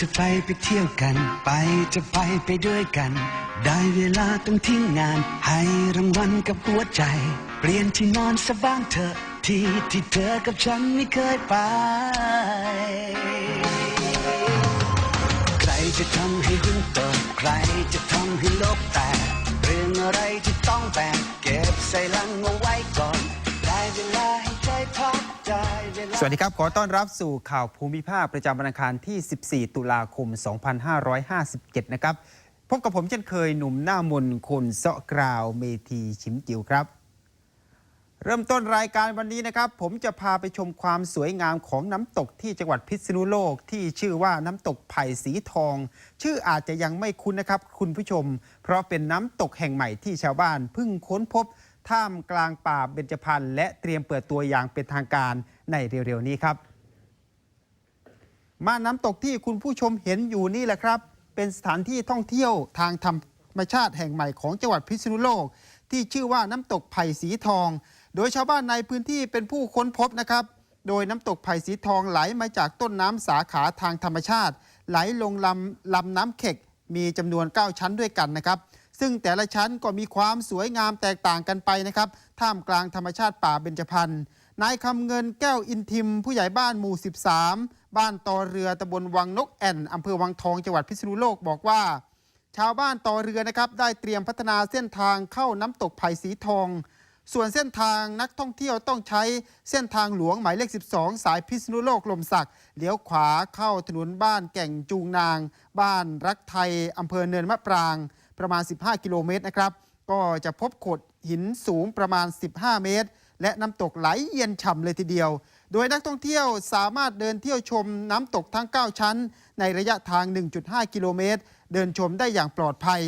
จะไปไปเที่ยวกัน ไปจะไปไปด้วยกัน ได้เวลาต้องทิ้งงาน ให้รางวัลกับหัวใจ เปลี่ยนที่นอนสบ้างเถอที่ที่เธอกับฉันไม่เคยไป ใครจะทำให้หุ้นตกใครจะทำให้โลกแตกเรื่องอะไรที่ต้องแบ่งเก็บใส่ลังเอาไว้ก่อน ได้เวลาให้ใจพักได้เวลา สวัสดีครับ ขอต้อนรับสู่ข่าวภูมิภาคประจำวันอังคารที่ 14 ตุลาคม 2557 นะครับ พบกับผมเช่นเคยหนุ่มหน้ามนคนเซาะกราวเมทีชิมจิวครับ เริ่มต้นรายการวันนี้นะครับ ผมจะพาไปชมความสวยงามของน้ำตกที่จังหวัดพิษณุโลกที่ชื่อว่าน้ำตกไผ่สีทอง ชื่ออาจจะยังไม่คุ้นนะครับ คุณผู้ชม เพราะเป็นน้ำตกแห่งใหม่ที่ชาวบ้านเพิ่งค้นพบ ท่ามกลางป่าเบญจพรรณและเตรียมเปิดตัวอย่างเป็นทางการในเร็วๆนี้ครับมาน้ำตกที่คุณผู้ชมเห็นอยู่นี่แหละครับ เป็นสถานที่ท่องเที่ยวทางธรรมชาติแห่งใหม่ของจังหวัดพิษณุโลก ที่ชื่อว่าน้ำตกไผ่สีทอง โดยชาวบ้านในพื้นที่เป็นผู้ค้นพบนะครับ โดยน้ำตกไผ่สีทองไหลมาจากต้นน้ำสาขาทางธรรมชาติ ไหลลงลำลำน้ำเข็กมีจำนวน 9 ชั้นด้วยกันนะครับ ซึ่งแต่ละชั้นก็มีความสวยงามแตกต่างกันไปนะครับ ท่ามกลางธรรมชาติป่าเบญจพรรณนายคำเงินแก้วอินทิม ผู้ใหญ่บ้านหมู่ 13 บ้านตอเรือตำบลวังนกแอ่นอำเภอวังทองจังหวัดพิษณุโลกบอกว่า ชาวบ้านตอเรือนะครับได้เตรียมพัฒนาเส้นทางเข้าน้ำตกไผ่สีทอง ส่วนเส้นทางนักท่องเที่ยวต้องใช้เส้นทางหลวงหมายเลข 12 สายพิษณุโลกลมศักดิ์เลี้ยวขวาเข้าถนนบ้านแก่งจูงนาง บ้านรักไทยอำเภอเนินมะปราง ประมาณ 15 กิโลเมตรนะครับ ก็จะพบโขดหินสูงประมาณ 15 เมตร และน้ำตกไหลเย็นฉ่ำเลยทีเดียว โดยนักท่องเที่ยวสามารถเดินเที่ยวชมน้ำตกทั้ง 9 ชั้น ในระยะทาง 1.5 กิโลเมตร เดินชมได้อย่างปลอดภัย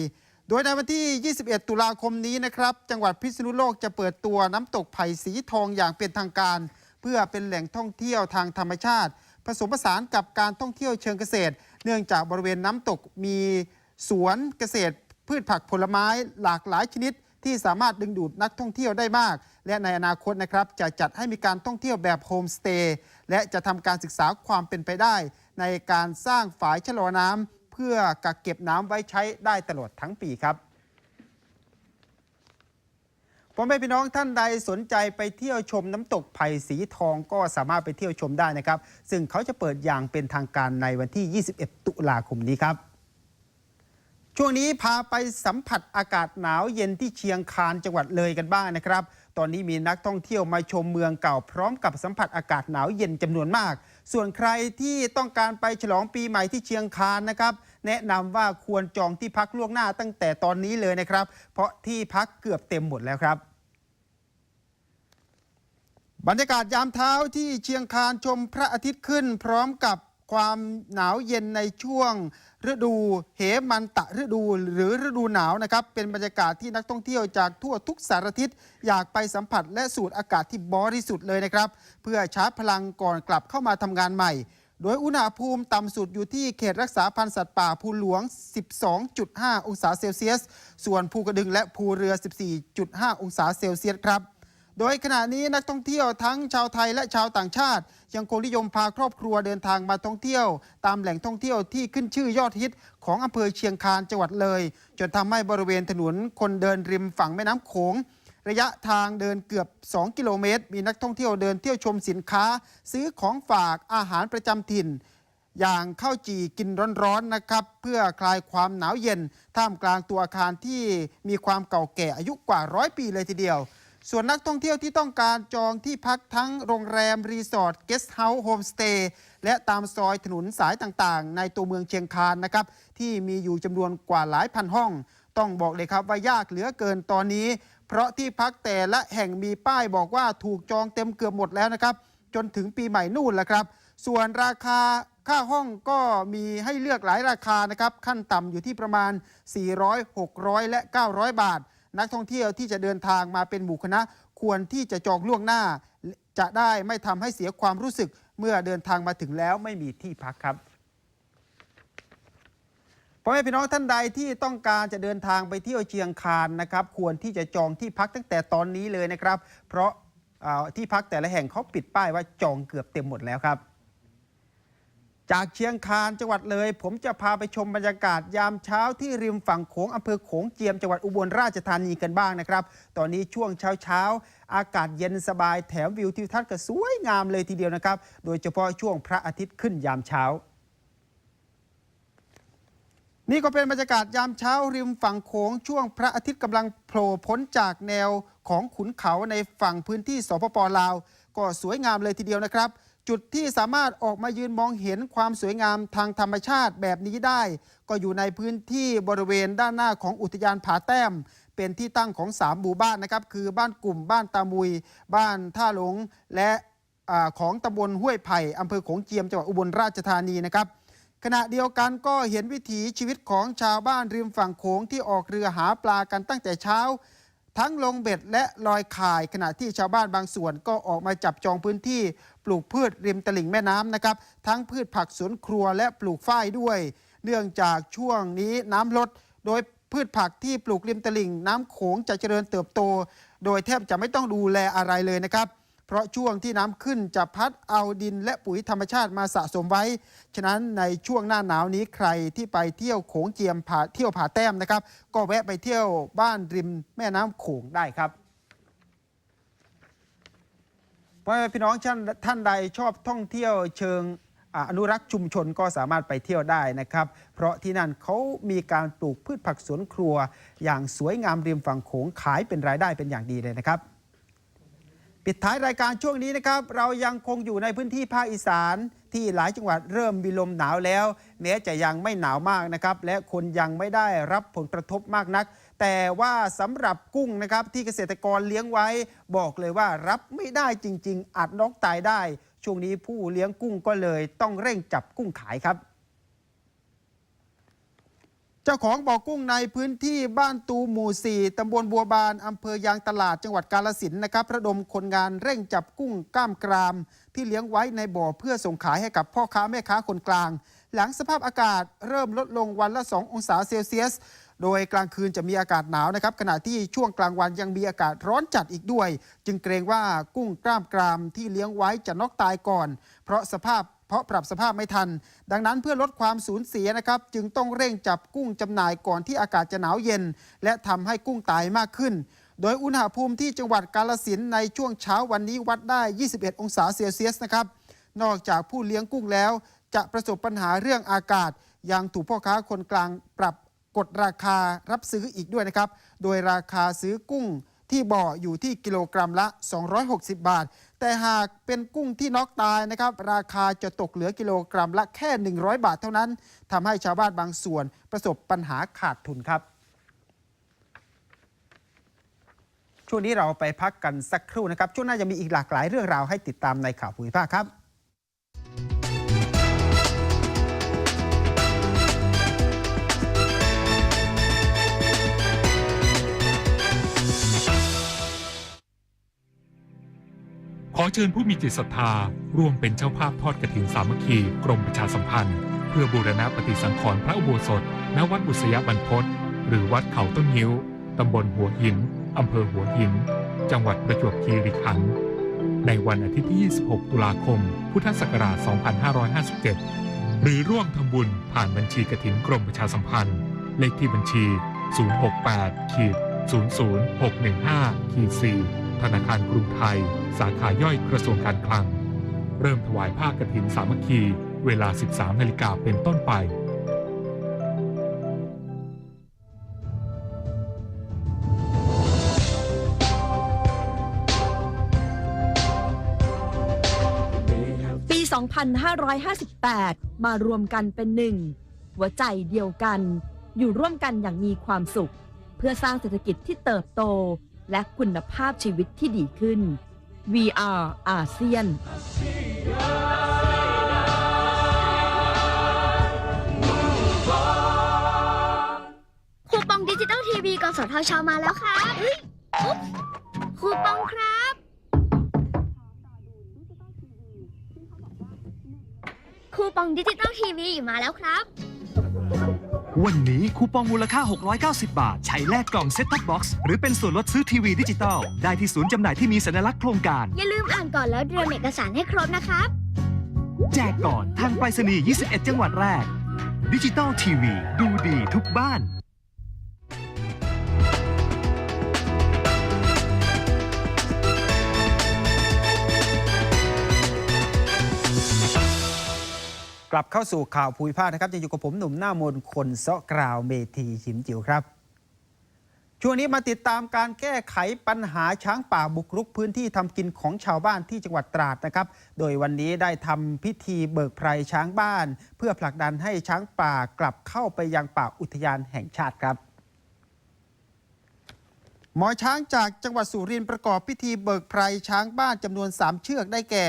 โดยในวันที่ 21 ตุลาคมนี้นะครับ จังหวัดพิษณุโลกจะเปิดตัวน้ำตกไผ่สีทองอย่างเป็นทางการ เพื่อเป็นแหล่งท่องเที่ยวทางธรรมชาติ ผสมผสานกับการท่องเที่ยวเชิงเกษตร เนื่องจากบริเวณน้ำตกมีสวนเกษตร พืชผักผลไม้หลากหลายชนิด ที่สามารถดึงดูดนักท่องเที่ยวได้มาก และในอนาคตนะครับจะจัดให้มีการท่องเที่ยวแบบโฮมสเตย์และจะทำการศึกษาความเป็นไปได้ ในการสร้างฝายชะลอน้ำเพื่อกักเก็บน้ำไว้ใช้ได้ตลอดทั้งปีครับพ่อแม่พี่น้องท่านใดสนใจไปเที่ยวชมน้ำตกไผ่สีทองก็สามารถไปเที่ยวชมได้นะครับ ซึ่งเขาจะเปิดอย่างเป็นทางการในวันที่ 21 ตุลาคมนี้ครับ ช่วงนี้พาไปสัมผัสอากาศหนาวเย็นที่เชียงคานจังหวัดเลยกันบ้างนะครับ ตอนนี้มีนักท่องเที่ยวมาชมเมืองเก่าพร้อมกับสัมผัสอากาศหนาวเย็นจำนวนมาก ส่วนใครที่ต้องการไปฉลองปีใหม่ที่เชียงคานนะครับ แนะนำว่าควรจองที่พักล่วงหน้าตั้งแต่ตอนนี้เลยนะครับ เพราะที่พักเกือบเต็มหมดแล้วครับบรรยากาศยามเช้าที่เชียงคานชมพระอาทิตย์ขึ้น พร้อมกับความหนาวเย็นในช่วง ฤดูเหมันตะฤดูหรือฤดูหนาวนะครับเป็นบรรยากาศที่นักท่องเที่ยวจากทั่วทุกสารทิศอยากไปสัมผัสและสูดอากาศที่บริสุทธิ์เลยนะครับ เพื่อชาร์จพลังก่อนกลับเข้ามาทำงานใหม่ โดยอุณหภูมิต่ำสุดอยู่ที่เขตรักษาพันธุ์สัตว์ป่าภูหลวง 12.5 องศาเซลเซียส ส่วนภูกระดึงและภูเรือ 14.5 องศาเซลเซียสครับ โดยขณะนี้นักท่องเที่ยวทั้งชาวไทยและชาวต่างชาติ ยังคงนิยมพาครอบครัวเดินทางมาท่องเที่ยว ตามแหล่งท่องเที่ยวที่ขึ้นชื่อยอดฮิตของอำเภอเชียงคานจังหวัดเลย จนทำให้บริเวณถนนคนเดินริมฝั่งแม่น้ำโขงระยะทางเดินเกือบ 2 กิโลเมตร มีนักท่องเที่ยวเดินเที่ยวชมสินค้า ซื้อของฝากอาหารประจำถิ่น อย่างข้าวจี่กินร้อนๆนะครับ เพื่อคลายความหนาวเย็น ท่ามกลางตัวอาคารที่มีความเก่าแก่อายุกว่าร้อยปีเลยทีเดียว ส่วนนักท่องเที่ยวที่ต้องการจองที่พักทั้งโรงแรม รีสอร์ทเกสต์เฮาส์โฮมสเตย์และตามซอยถนนสายต่างๆ ในตัวเมืองเชียงคานนะครับ ที่มีอยู่จำนวนกว่าหลายพันห้อง ต้องบอกเลยครับว่ายากเหลือเกินตอนนี้ เพราะที่พักแต่ละแห่งมีป้ายบอกว่าถูกจองเต็มเกือบหมดแล้วนะครับ จนถึงปีใหม่นู่นแหละครับ ส่วนราคาค่าห้องก็มีให้เลือกหลายราคานะครับ ขั้นต่ำอยู่ที่ประมาณ 400 600 และ 900 บาท นักท่องเที่ยวที่จะเดินทางมาเป็นหมู่คณะ ควรที่จะจองล่วงหน้า จะได้ไม่ทำให้เสียความรู้สึกเมื่อเดินทางมาถึงแล้วไม่มีที่พักครับพ่อแม่พี่น้องท่านใดที่ต้องการจะเดินทางไปเที่ยวเชียงคานนะครับ ควรที่จะจองที่พักตั้งแต่ตอนนี้เลยนะครับ เพราะที่พักแต่ละแห่งเขาปิดป้ายว่าจองเกือบเต็มหมดแล้วครับ จากเชียงคานจังหวัดเลย ผมจะพาไปชมบรรยากาศยามเช้าที่ริมฝั่งโขงอำเภอโขงเจียมจังหวัดอุบลราชธานีกันบ้างนะครับ ตอนนี้ช่วงเช้าเช้าอากาศเย็นสบายแถมวิวทิวทัศน์ก็สวยงามเลยทีเดียวนะครับ โดยเฉพาะช่วงพระอาทิตย์ขึ้นยามเช้านี่ก็เป็นบรรยากาศยามเช้าริมฝั่งโขงช่วงพระอาทิตย์กำลังโผล่พ้นจากแนวของขุนเขาในฝั่งพื้นที่สปปลาว ก็สวยงามเลยทีเดียวนะครับ จุดที่สามารถออกมายืนมองเห็นความสวยงามทางธรรมชาติแบบนี้ได้ ก็อยู่ในพื้นที่บริเวณด้านหน้าของอุทยานผาแต้ม เป็นที่ตั้งของสามหมู่บ้านนะครับ คือบ้านกลุ่มบ้านตามุย บ้านท่าหลง และอของตำบลห้วยไผ่อำเภอโขงเจียมจังหวัดอุบลราชธานีนะครับขณะเดียวกันก็เห็นวิถีชีวิตของชาวบ้านริมฝั่งโขงที่ออกเรือหาปลากันตั้งแต่เช้า ทั้งลงเบ็ดและลอยข่ายขณะที่ชาวบ้านบางส่วนก็ออกมาจับจองพื้นที่ปลูกพืชริมตลิ่งแม่น้ำนะครับ ทั้งพืชผักสวนครัวและปลูกฝ้ายด้วย เนื่องจากช่วงนี้น้ำลด โดยพืชผักที่ปลูกริมตลิ่งน้ำโขงจะเจริญเติบโต โดยแทบจะไม่ต้องดูแลอะไรเลยนะครับ เพราะช่วงที่น้ำขึ้นจะพัดเอาดินและปุ๋ยธรรมชาติมาสะสมไว้ ฉะนั้นในช่วงหน้าหนาวนี้ใครที่ไปเที่ยวโขงเจียมผาเที่ยวผาแต้มนะครับ ก็แวะไปเที่ยวบ้านริมแม่น้ำโขงได้ครับพราะพี่น้องท่านท่านใดชอบท่องเที่ยวเชิงอนุรักษ์ชุมชนก็สามารถไปเที่ยวได้นะครับ เพราะที่นั่นเขามีการปลูกพืชผักสวนครัว อย่างสวยงามริมฝั่งโขงขายเป็นรายได้เป็นอย่างดีเลยนะครับ ปิดท้ายรายการช่วงนี้นะครับ เรายังคงอยู่ในพื้นที่ภาคอีสาน ที่หลายจังหวัดเริ่มมีลมหนาวแล้ว แม้จะยังไม่หนาวมากนะครับ และคนยังไม่ได้รับผลกระทบมากนัก แต่ว่าสำหรับกุ้งนะครับ ที่เกษตรกรเลี้ยงไว้ บอกเลยว่ารับไม่ได้จริง ๆ อาจนอกตายได้ ช่วงนี้ผู้เลี้ยงกุ้งก็เลยต้องเร่งจับกุ้งขายครับ เจ้าของบ่อกุ้งในพื้นที่บ้านตูหมู่4ตำบลบัวบานอำเภอยางตลาดจังหวัดกาลสินนะครับระดมคนงานเร่งจับกุ้งกล้ามกราม ที่เลี้ยงไว้ในบ่อเพื่อส่งขายให้กับพ่อค้าแม่ค้าคนกลาง หลังสภาพอากาศเริ่มลดลงวันละ 2 องศาเซลเซียส โดยกลางคืนจะมีอากาศหนาวนะครับ ขณะที่ช่วงกลางวันยังมีอากาศร้อนจัดอีกด้วย จึงเกรงว่ากุ้งกล้ามกรามที่เลี้ยงไว้จะนอกตายก่อน เพราะสภาพ เพราะปรับสภาพไม่ทัน ดังนั้นเพื่อลดความสูญเสียนะครับ จึงต้องเร่งจับกุ้งจำหน่ายก่อนที่อากาศจะหนาวเย็น และทำให้กุ้งตายมากขึ้น โดยอุณหภูมิที่จังหวัดกาลสินในช่วงเช้าวันนี้วัดได้ 21 องศาเซลเซียสนะครับนอกจากผู้เลี้ยงกุ้งแล้ว จะประสบปัญหาเรื่องอากาศ ยังถูกพ่อค้าคนกลางปรับกดราคารับซื้ออีกด้วยนะครับ โดยราคาซื้อกุ้งที่บ่ออยู่ที่กิโลกรัมละ 260 บาท แต่หากเป็นกุ้งที่น็อกตายนะครับราคาจะตกเหลือกิโลกรัมละแค่ 100 บาทเท่านั้นทำให้ชาวบ้านบางส่วนประสบปัญหาขาดทุนครับ ช่วงนี้เราไปพักกันสักครู่นะครับ ช่วงหน้าจะมีอีกหลากหลายเรื่องราวให้ติดตามในข่าวภูมิภาคครับ อเชิญผู้มีจิตศรัทธา ร่วมเป็นเจ้าภาพทอดกฐินสามัคคีกรมประชาสัมพันธ์ เพื่อบูรณะปฏิสังขรณ์พระอุโบสถ ณ วัดบุษยบรรพตหรือวัดเขาต้นงิ้ว ตำบลหัวหิน อำเภอหัวหิน จังหวัดประจวบคีรีขันธ์ ในวันอาทิตย์ที่ 26 ตุลาคม พุทธศักราช 2557 หรือร่วมทำบุญผ่านบัญชีกฐินกรมประชาสัมพันธ์ เลขที่บัญชี 068ขีด00615ขีด4ธนาคารกรุงไทย สาขาย่อยกระทรวงการคลัง เริ่มถวายผ้ากฐินสามัคคีเวลา 13 นาฬิกาเป็นต้นไป ปี 2558 มารวมกันเป็นหนึ่ง หัวใจเดียวกัน อยู่ร่วมกันอย่างมีความสุข เพื่อสร้างเศรษฐกิจที่เติบโตและคุณภาพชีวิตที่ดีขึ้น VR อาเซียน คูปองดิจิตอลทีวีกสทชมาแล้วครับเฮ้ยอุ๊บคูปองครับ คูปองดิจิตอลทีวีมาแล้วครับ วันนี้คูปองมูลค่า 690 บาท ใช้แลกกล่องเซ็ตท็อปบ็อกซ์หรือเป็นส่วนลดซื้อทีวีดิจิตอลได้ที่ศูนย์จำหน่ายที่มีสัญลักษณ์โครงการ อย่าลืมอ่านก่อนแล้วเตรียมเอกสารให้ครบนะครับ แจกก่อนทางไปรษณีย์ 21 จังหวัดแรก ดิจิตอลทีวี ดูดีทุกบ้าน กลับเข้าสู่ข่าวภูมิภาคนะครับจะอยู่กับผมหนุ่มหน้ามนคนเซาะกราวเมทีชิมจิ๋วครับช่วงนี้มาติดตามการแก้ไขปัญหาช้างป่าบุกรุกพื้นที่ทำกินของชาวบ้านที่จังหวัดตราดนะครับ โดยวันนี้ได้ทำพิธีเบิกไพรช้างบ้าน เพื่อผลักดันให้ช้างป่ากลับเข้าไปยังป่าอุทยานแห่งชาติครับ หมอช้างจากจังหวัดสุรินทร์ประกอบพิธีเบิกไพรช้างบ้านจำนวน 3 เชือกได้แก่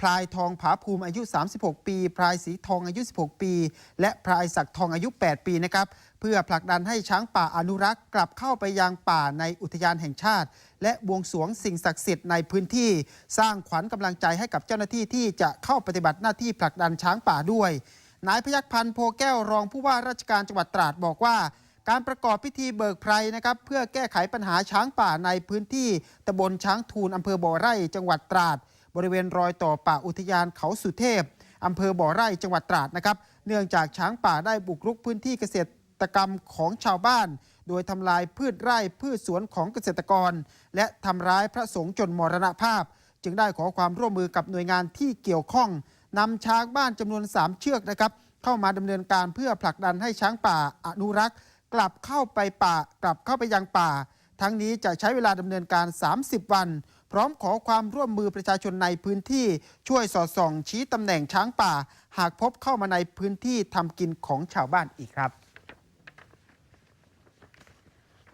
พลายทองผาภูมิอายุ 36 ปี พลายสีทองอายุ 16 ปี และพลายศักดิ์ทองอายุ 8 ปีนะครับเพื่อผลักดันให้ช้างป่าอนุรักษ์ กลับเข้าไปยังป่าในอุทยานแห่งชาติ และบวงสรวงสิ่งศักดิ์สิทธิ์ในพื้นที่ สร้างขวัญกำลังใจให้กับเจ้าหน้าที่ที่จะเข้าปฏิบัติหน้าที่ผลักดันช้างป่าด้วย นายพยัคฆ์พันธ์โพแก้วรองผู้ว่าราชการจังหวัดตราดบอกว่าการประกอบพิธีเบิกไพรนะครับเพื่อแก้ไขปัญหาช้างป่าในพื้นที่ตำบลช้างทูลอำเภอบ่อไร่จังหวัดตราด บริเวณรอยต่อป่าอุทยานเขาสุเทพอำเภอบ่อไร่จังหวัดตราดนะครับ เนื่องจากช้างป่าได้บุกรุกพื้นที่เกษตรกรรมของชาวบ้าน โดยทำลายพืชไร่พืชสวนของเกษตรกร และทำร้ายพระสงฆ์จนมรณภาพ จึงได้ขอความร่วมมือกับหน่วยงานที่เกี่ยวข้องนำช้างบ้านจำนวน 3 เชือกนะครับ เข้ามาดำเนินการเพื่อผลักดันให้ช้างป่าอนุรักษ์ กลับเข้าไปป่ากลับเข้าไปยังป่า ทั้งนี้จะใช้เวลาดำเนินการ 30 วัน พร้อมขอความร่วมมือประชาชนในพื้นที่ช่วยสอดส่อง ชี้ตำแหน่งช้างป่า หากพบเข้ามาในพื้นที่ทำกินของชาวบ้านอีกครับ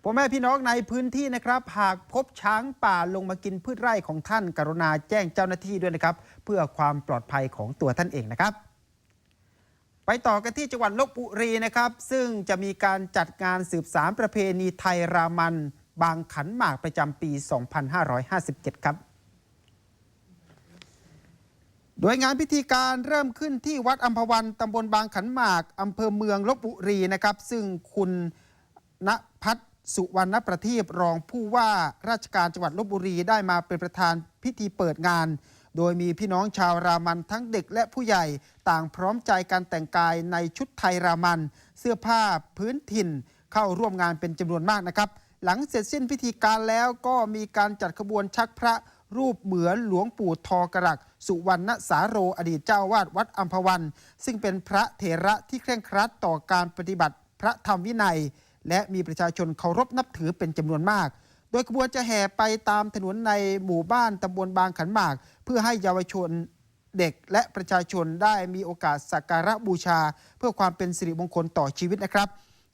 พ่อแม่พี่น้องในพื้นที่นะครับ หากพบช้างป่าลงมากินพืชไร่ของท่าน กรุณาแจ้งเจ้าหน้าที่ด้วยนะครับ เพื่อความปลอดภัยของตัวท่านเองนะครับ ไปต่อกันที่จังหวัดลบบุรีนะครับ ซึ่งจะมีการจัดงานสืบสารประเพณีไทยรามัน บางขันหมากประจำปี 2557 ครับโดยงานพิธีการเริ่มขึ้นที่วัดอัมพวันตำบลบางขันหมากอำเภอเมืองลบบุรีนะครับ ซึ่งคุณณพัฒน์สุวรรณประทีปรองผู้ว่าราชการจังหวัดลบบุรีได้มาเป็นประธานพิธีเปิดงาน โดยมีพี่น้องชาวรามันทั้งเด็กและผู้ใหญ่ต่างพร้อมใจการแต่งกายในชุดไทยรามัน เสื้อผ้าพื้นถิ่นเข้าร่วมงานเป็นจำนวนมากนะครับ หลังเสร็จสิ้นพิธีการแล้วก็มีการจัดขบวนชักพระรูปเหมือนหลวงปู่ทอกรัก สุวรรณสาโรอดีตเจ้าวาดวัดอัมพวัน ซึ่งเป็นพระเถระที่เคร่งครัดต่อการปฏิบัติพระธรรมวินัย และมีประชาชนเคารพนับถือเป็นจำนวนมาก โดยขบวนจะแห่ไปตามถนนในหมู่บ้านตำบลบางขันหมาก เพื่อให้เยาวชนเด็กและประชาชนได้มีโอกาสสักการะบูชา เพื่อความเป็นสิริมงคลต่อชีวิตนะครับ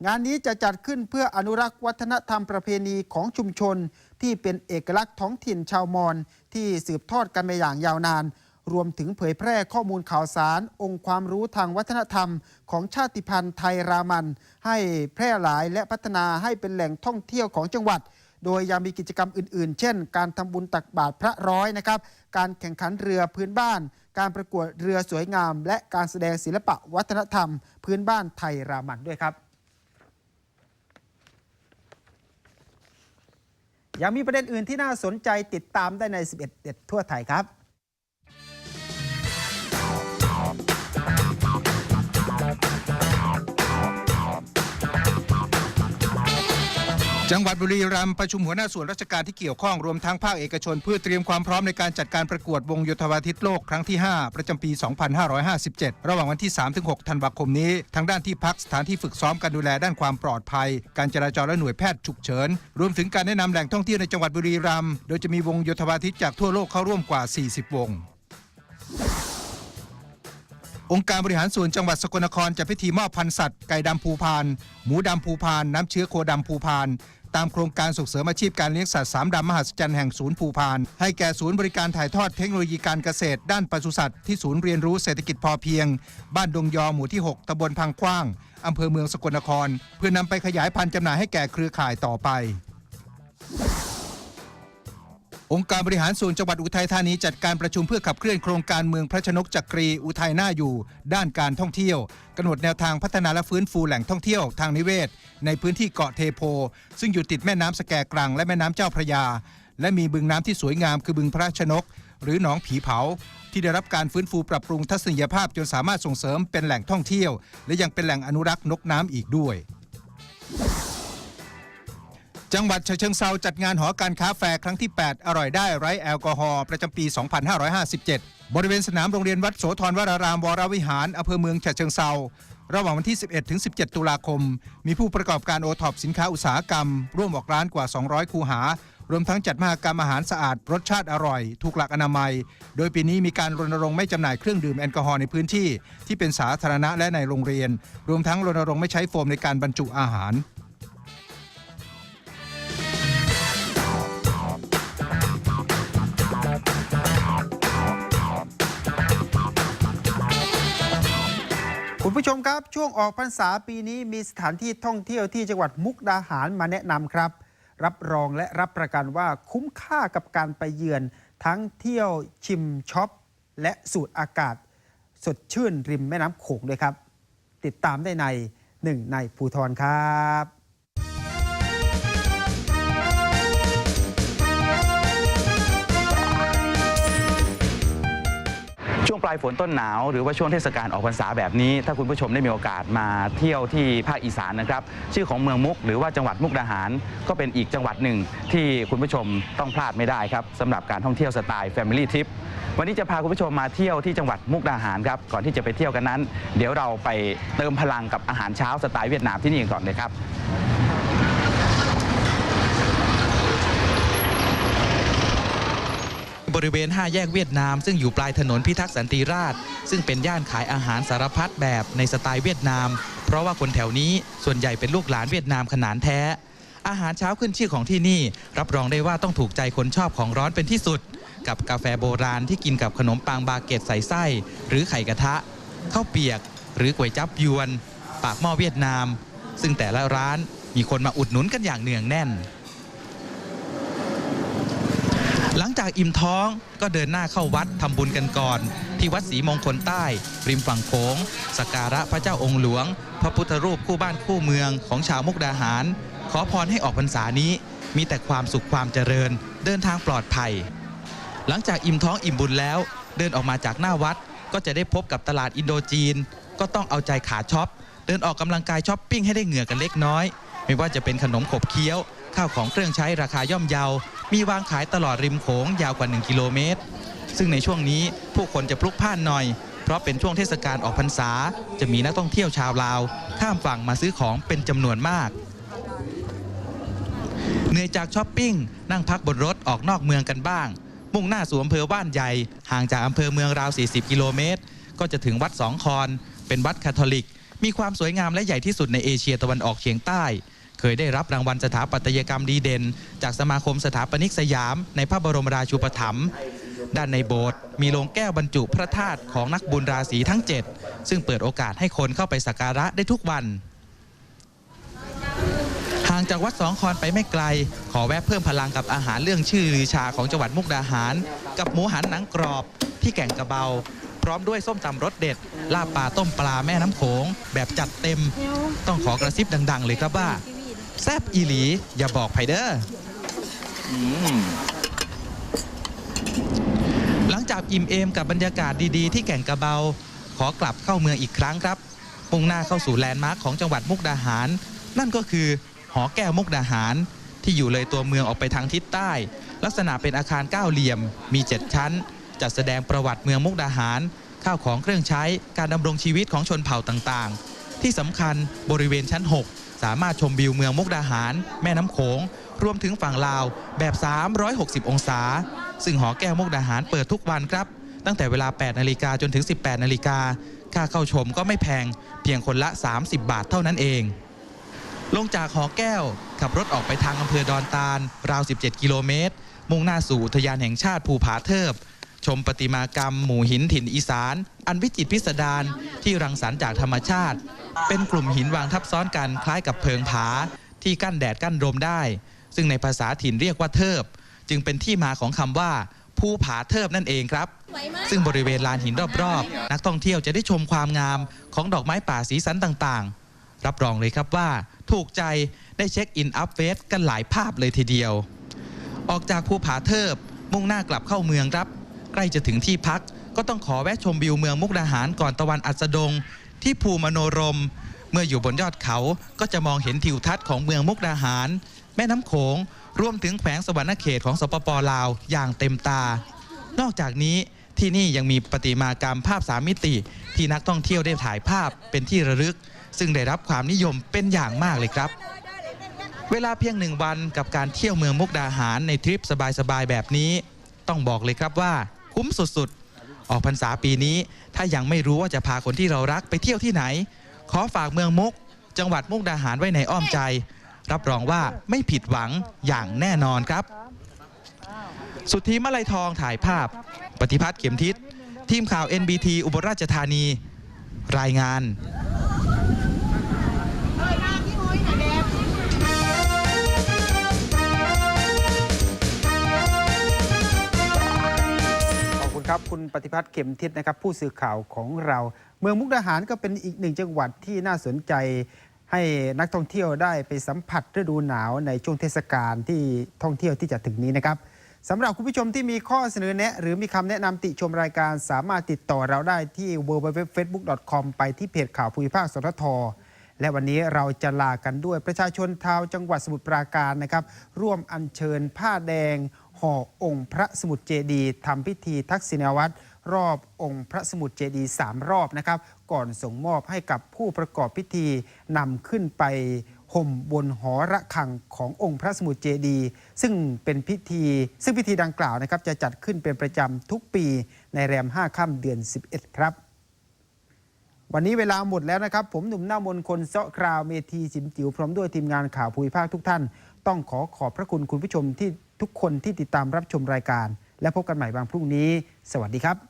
งานนี้จะจัดขึ้นเพื่ออนุรักษ์วัฒนธรรมประเพณีของชุมชน ที่เป็นเอกลักษณ์ท้องถิ่นชาวมอญที่สืบทอดกันมาอย่างยาวนาน รวมถึงเผยแพร่ข้อมูลข่าวสาร องค์ความรู้ทางวัฒนธรรม ของชาติพันธุ์ไทยรามัน ให้แพร่หลายและพัฒนาให้เป็นแหล่งท่องเที่ยวของจังหวัด โดยยังมีกิจกรรมอื่น ๆ เช่น การทำบุญตักบาตรพระร้อยนะครับ การแข่งขันเรือพื้นบ้าน การประกวดเรือสวยงาม และการแสดงศิลปะวัฒนธรรม พื้นบ้านไทยรามันด้วยครับ ยังมีประเด็นอื่นที่น่าสนใจติดตามได้ใน 11เด็ดทั่วไทยครับ จังหวัดบุรีรัมย์ประชุมหัวหน้าส่วนราชการที่เกี่ยวข้องรวมทั้งภาคเอกชน เพื่อเตรียมความพร้อมในการจัดการประกวดวงโยธวาทิตโลกครั้งที่ 5 ประจำปี 2557 ระหว่างวันที่ 3-6 ธันวาคมนี้ ทั้งด้านที่พักสถานที่ฝึกซ้อมการดูแลด้านความปลอดภัย การจราจรและหน่วยแพทย์ฉุกเฉิน รวมถึงการแนะนำแหล่งท่องเที่ยวในจังหวัดบุรีรัมย์โดยจะมีวงโยธวาทิตจากทั่วโลกเข้าร่วมกว่า 40 วงองค์การบริหารส่วนจังหวัดสกลนครจัดพิธีมอบพันธุ์สัตว์ไก่ดำภูพาน หมูดำภูพาน น้ำเชื้อโคดำภูพาน ตามโครงการส่งเสริมอาชีพการเลี้ยงสัตว์สามดำมหัศจรรย์แห่งศูนย์ภูพาน ให้แก่ศูนย์บริการถ่ายทอดเทคโนโลยีการเกษตร ด้านปศุสัตว์ที่ศูนย์เรียนรู้เศรษฐกิจพอเพียง บ้านดงยอหมู่ที่ 6ตำบลพังคว้างอำเภอเมืองสกลนคร เพื่อนำไปขยายพันธุ์จำหน่ายให้แก่เครือข่ายต่อไป องค์การบริหารส่วนจังหวัดอุทัยธานีจัดการประชุมเพื่อขับเคลื่อนโครงการเมืองพระชนกจักรีอุทัยน่าอยู่ ด้านการท่องเที่ยวกำหนดแนวทางพัฒนาและฟื้นฟูแหล่งท่องเที่ยวทางนิเวศ ในพื้นที่เกาะเทโพ ซึ่งอยู่ติดแม่น้ำสแกกรังและแม่น้ำเจ้าพระยา และมีบึงน้ำที่สวยงามคือบึงพระชนก หรือหนองผีเผา ที่ได้รับการฟื้นฟูปรับปรุงทัศนียภาพจนสามารถส่งเสริมเป็นแหล่งท่องเที่ยว และยังเป็นแหล่งอนุรักษ์นกน้ำอีกด้วย จังหวัดฉะเชิงเซาจัดงานหอการค้าแฟร์ครั้งที่ 8 อร่อยได้ไร้แอลกอฮอล์ประจำปี 2557 บริเวณสนามโรงเรียนวัดโสธรวรารามวรวิหารอำเภอเมืองฉะเชิงเซาระหว่างวันที่ 11 ถึง 17 ตุลาคม มีผู้ประกอบการโอท็อปสินค้าอุตสาหกรรม ร่วมออกร้านกว่า 200 คูหา รวมทั้งจัดมหกรรมอาหารสะอาด รสชาติอร่อย ถูกหลักอนามัย โดยปีนี้มีการรณรงค์ไม่จำหน่ายเครื่องดื่มแอลกอฮอล์ในพื้นที่ ที่เป็นสาธารณะและในโรงเรียน รวมทั้งรณรงค์ไม่ใช้โฟมในการบรรจุอาหาร ผู้ชมครับ ช่วงออกพรรษาปีนี้มีสถานที่ท่องเที่ยวที่จังหวัดมุกดาหารมาแนะนำครับ รับรองและรับประกันว่าคุ้มค่ากับการไปเยือน ทั้งเที่ยวชิมช็อป และสูดอากาศ สดชื่นริมแม่น้ำโขงด้วยครับ ติดตามได้ในหนึ่งในภูทรครับ ปลายฝนต้นหนาว หรือว่าช่วงเทศกาลออกพรรษาแบบนี้ ถ้าคุณผู้ชมได้มีโอกาสมาเที่ยวที่ภาคอีสานนะครับ ชื่อของเมืองมุก หรือว่าจังหวัดมุกดาหาร ก็เป็นอีกจังหวัดหนึ่งที่คุณผู้ชมต้องพลาดไม่ได้ครับสำหรับการท่องเที่ยวสไตล์ Family Trip วันนี้จะพาคุณผู้ชมมาเที่ยวที่จังหวัดมุกดาหารครับก่อนที่จะไปเที่ยวกันนั้น เดี๋ยวเราไปเติมพลังกับอาหารเช้าสไตล์เวียดนามที่นี่กันก่อนเลยครับ ริเวณ 5 แยกเวียดนาม ซึ่งอยู่ปลายถนนพิทักษ์สันติราษฎร์ซึ่งเป็นย่านขายอาหารสารพัดแบบในสไตล์เวียดนาม เพราะว่าคนแถวนี้ส่วนใหญ่เป็นลูกหลานเวียดนามขนานแท้ อาหารเช้าขึ้นชื่อของที่นี่ รับรองได้ว่าต้องถูกใจคนชอบของร้อนเป็นที่สุด กับกาแฟโบราณที่กินกับขนมปังบาเกตใส่ไส้ หรือไข่กระทะข้าวเปียก หรือก๋วยจับยวน ปากหม้อเวียดนาม ซึ่งแต่ละร้านมีคนมาอุดหนุนกันอย่างเนืองแน่น หลังจากอิ่มท้องก็เดินหน้าเข้าวัดทำบุญกันก่อน ที่วัดศรีมงคลใต้ ริมฝั่งโขงสักการะพระเจ้าองค์หลวง พระพุทธรูปคู่บ้านคู่เมืองของชาวมุกดาหาร ขอพรให้ออกพรรษานี้ มีแต่ความสุขความเจริญ เดินทางปลอดภัย หลังจากอิ่มท้องอิ่มบุญแล้ว เดินออกมาจากหน้าวัดก็จะได้พบกับตลาดอินโดจีน ก็ต้องเอาใจขาช็อปเดินออกกำลังกายช้อปปิ้งให้ได้เหงื่อกันเล็กน้อย ไม่ว่าจะเป็นขนมขบเคี้ยว ข้าวของเครื่องใช้ราคาย่อมเยา มีวางขายตลอดริมโขงยาวกว่า 1 กิโลเมตร ซึ่งในช่วงนี้ผู้คนจะพลุกพล่านหน่อย เพราะเป็นช่วงเทศกาลออกพรรษา จะมีนักท่องเที่ยวชาวลาว ข้ามฝั่งมาซื้อของเป็นจำนวนมากเหนื่อยจากช้อปปิ้งนั่งพักบนรถออกนอกเมืองกันบ้าง มุ่งหน้าสู่อำเภอบ้านใหญ่ ห่างจากอำเภอเมืองราว 40 กิโลเมตร ก็จะถึงวัดสองคอน เป็นวัดคาทอลิก มีความสวยงามและใหญ่ที่สุดในเอเชียตะวันออกเฉียงใต้ เคยได้รับรางวัลสถาปัตยกรรมดีเด่น จากสมาคมสถาปนิกสยาม ในพระบรมราชูปถัมภ์ด้านในโบสถ์มีโลงแก้วบรรจุพระธาตุของนักบุญราศีทั้ง 7 ซึ่งเปิดโอกาสให้คนเข้าไปสักการะได้ทุกวัน ห่างจากวัดสองคอนไปไม่ไกล ขอแวะเพิ่มพลังกับอาหารเรื่องชื่อลือชาของจังหวัดมุกดาหาร กับหมูหันหนังกรอบที่แก่งกระเบา พร้อมด้วยส้มตำรสเด็ด ลาบปลาต้มปลาแม่น้ำโขง แบบจัดเต็ม ต้องขอกระซิบดัง ๆ เลยครับว่า แซบอีหลี อย่าบอกไผเด้ออหลังจากอิ่มเอมกับบรรยากาศดีๆ ที่แก่งกระเบา ขอกลับเข้าเมืองอีกครั้งครับมุ่งหน้าเข้าสู่แลนด์มาร์คของจังหวัดมุกดาหาร นั่นก็คือ หอแก้วมุกดาหาร ที่อยู่เลยตัวเมืองออกไปทางทิศใต้ ลักษณะเป็นอาคารเก้าเหลี่ยม มี 7 ชั้น จัดแสดงประวัติเมืองมุกดาหาร ข้าวของเครื่องใช้การดำรงชีวิตของชนเผ่าต่างๆ ที่สำคัญบริเวณชั้น 6 สามารถชมวิวเมืองมุกดาหาร แม่น้ำโขง รวมถึงฝั่งลาวแบบ 360 องศา ซึ่งหอแก้วมุกดาหารเปิดทุกวันครับ ตั้งแต่เวลา 8 นาฬิกาจนถึง 18 นาฬิกาค่าเข้าชมก็ไม่แพง เพียงคนละ 30 บาทเท่านั้นเอง ลงจากหอแก้ว ขับรถออกไปทางอำเภอดอนตาล ราว 17 กิโลเมตร มุ่งหน้าสู่อุทยานแห่งชาติภูผาเทิบ ชมประติมากรรม หมู่หินถิ่นอีสาน อันวิจิตรพิสดารที่รังสรรค์จากธรรมชาติ เป็นกลุ่มหินวางทับซ้อนกันคล้ายกับเพิงผา ที่กั้นแดดกั้นลมได้ ซึ่งในภาษาถิ่นเรียกว่าเทิบ จึงเป็นที่มาของคำว่าภูผาเทิบนั่นเองครับ ซึ่งบริเวณลานหินรอบๆ นักท่องเที่ยวจะได้ชมความงามของดอกไม้ป่าสีสันต่างๆ รับรองเลยครับว่า ถูกใจได้เช็คอินอัพเฟสกันหลายภาพเลยทีเดียว ออกจากภูผาเทิบมุ่งหน้ากลับเข้าเมืองครับ ใกล้จะถึงที่พัก ก็ต้องขอแวะชมวิวเมืองมุกดาหารก่อนตะวันอัสดง ที่ภูมโนรม เมื่ออยู่บนยอดเขาก็จะมองเห็นทิวทัศน์ของเมืองมุกดาหาร แม่น้ำโขงรวมถึงแขวงสวรรณเขตของสปปลาวอย่างเต็มตา นอกจากนี้ที่นี่ยังมีประติมากรรมภาพสามมิติ ที่นักท่องเที่ยวได้ถ่ายภาพเป็นที่ระลึก ซึ่งได้รับความนิยมเป็นอย่างมากเลยครับ เวลาเพียงหนึ่งวันกับการเที่ยวเมืองมุกดาหารในทริปสบายๆแบบนี้ ต้องบอกเลยครับว่า คุ้มสุดๆ ออกพรรษาปีนี้ ถ้ายังไม่รู้ว่าจะพาคนที่เรารักไปเที่ยวที่ไหน ขอฝากเมืองมุก จังหวัดมุกดาหารไว้ในอ้อมใจ รับรองว่าไม่ผิดหวังอย่างแน่นอนครับ สุทธิมะลัยทองถ่ายภาพ ปฏิพัฒน์เข็มทิศทีมข่าว NBT อุบลราชธานี รายงาน ครับคุณปฏิพัฒน์เข็มทิศนะครับผู้สื่อข่าวของเรา เมืองมุกดาหารก็เป็นอีกหนึ่งจังหวัดที่น่าสนใจ ให้นักท่องเที่ยวได้ไปสัมผัสฤดูหนาวในช่วงเทศกาลที่ท่องเที่ยวที่จะถึงนี้นะครับสำหรับคุณผู้ชมที่มีข้อเสนอแนะ หรือมีคำแนะนำติชมรายการสามารถติดต่อเราได้ที่ www.facebook.com ไปที่เพจข่าวภูมิภาคสทท และวันนี้เราจะลากันด้วยประชาชนชาวจังหวัดสมุทรปราการนะครับ ร่วมอัญเชิญผ้าแดง ห่อองค์พระสมุทรเจดีย์ทำพิธีทักษิณวัตรรอบองค์พระสมุทรเจดีย์สามรอบนะครับ ก่อนส่งมอบให้กับผู้ประกอบพิธีนำขึ้นไปห่มบนหอระฆังขององค์พระสมุทรเจดีย์ซึ่งเป็นพิธี ซึ่งพิธีดังกล่าวนะครับจะจัดขึ้นเป็นประจำทุกปีในแรม 5 ค่ำเดือน 11 ครับ วันนี้เวลาหมดแล้วนะครับ ผมหนุ่มหน้ามนคนเซาะคราวเมทีสิมจิ๋วพร้อมด้วยทีมงานข่าวภูมิภาคทุกท่าน ต้องขอขอบพระคุณคุณผู้ชมที่ทุกคนที่ติดตามรับชมรายการ และพบกันใหม่บางพรุ่งนี้ สวัสดีครับ